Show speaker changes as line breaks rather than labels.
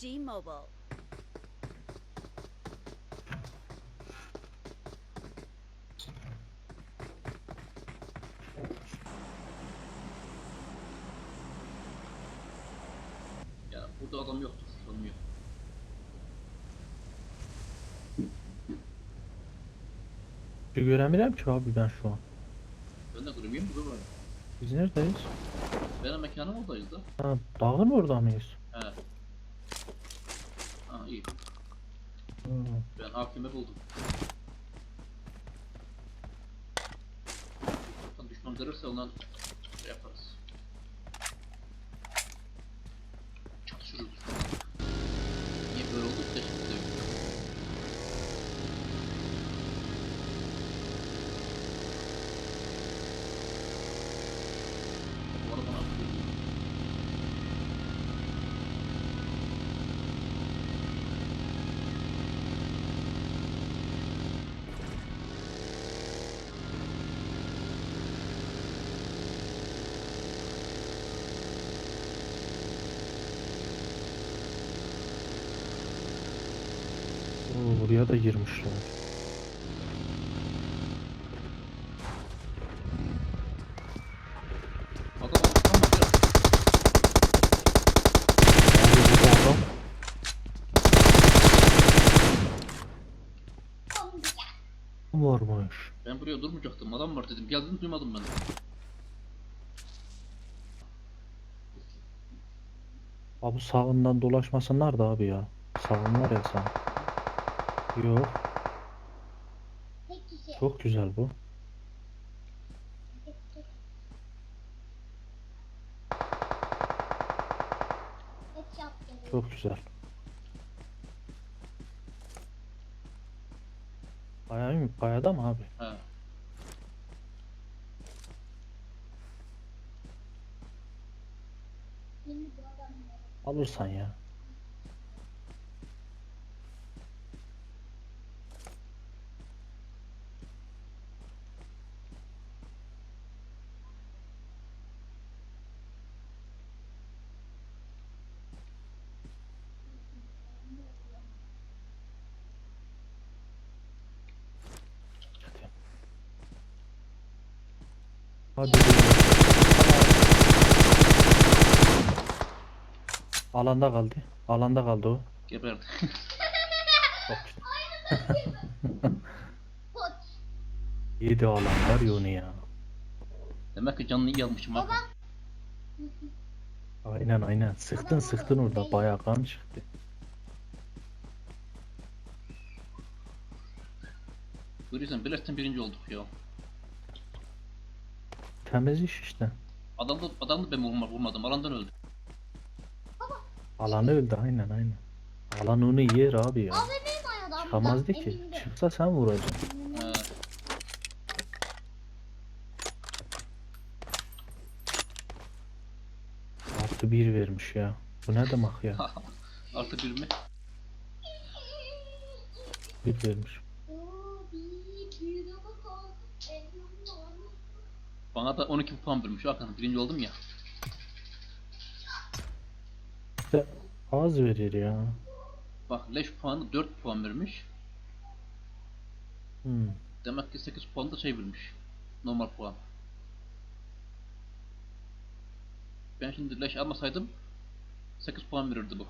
G-Mobile.
Ya burada adam yoktur. Sanmıyor.
Bir göremiyorum ki abi ben şu an.
Ben de görmüyorum burada var.
Biz neredeyiz?
Benim mekanım oradayız da.
Ha, dağın orada mıyız?
He. Ha iyi.
Hı.
Ben hakimi buldum. Düşman görürse ondan şey yaparız. Çatışırız düşmanla. Niye böyle oldu işte şimdi de. Bu arada bana
Oo, buraya da girmişler.
Adam adam
adam. Varmış.
Ben buraya durmayacaktım. Adam var dedim. Geldin duymadım ben.
Abi sağından dolaşmasınlar da abi ya. Sağın var ya sağ. Yok. Çok güzel bu. Çok güzel. Kaya mı? Kayada mı abi?
Adam.
Alırsan ya. Hadi. Alanda kaldı. Alanda kaldı o.
Geberdi.
Çok. Yedi alan var ya onu ya.
Demek ki canını iyi almışım ha.
Aynen aynen. Sıktın sıktın orada. Bayağı kan çıktı.
Görüyorsun bilirsin birinci olduk ya.
Temiz iş işte.
Adam da, adam da ben vurma, vurmadım. Alandan öldü.
Alan öldü aynen aynen. Alan onu yer abi ya.
Abi benim.
Çıkamazdı ki.
Elinde.
Çıksa sen vuracaksın.
He.
Artı bir vermiş ya. Bu ne demek ya?
Artı bir mi?
Bir vermiş.
Oo, bir büyüğe bak o. Elinde var.
Bana da 12 puan vermiş. Hakan birinci oldum ya.
İşte az verir ya.
Bak leş puanı 4 puan vermiş.
Hmm.
Demek ki 8 puan da şey vermiş. Normal puan. Ben şimdi leş almasaydım 8 puan verirdi bu.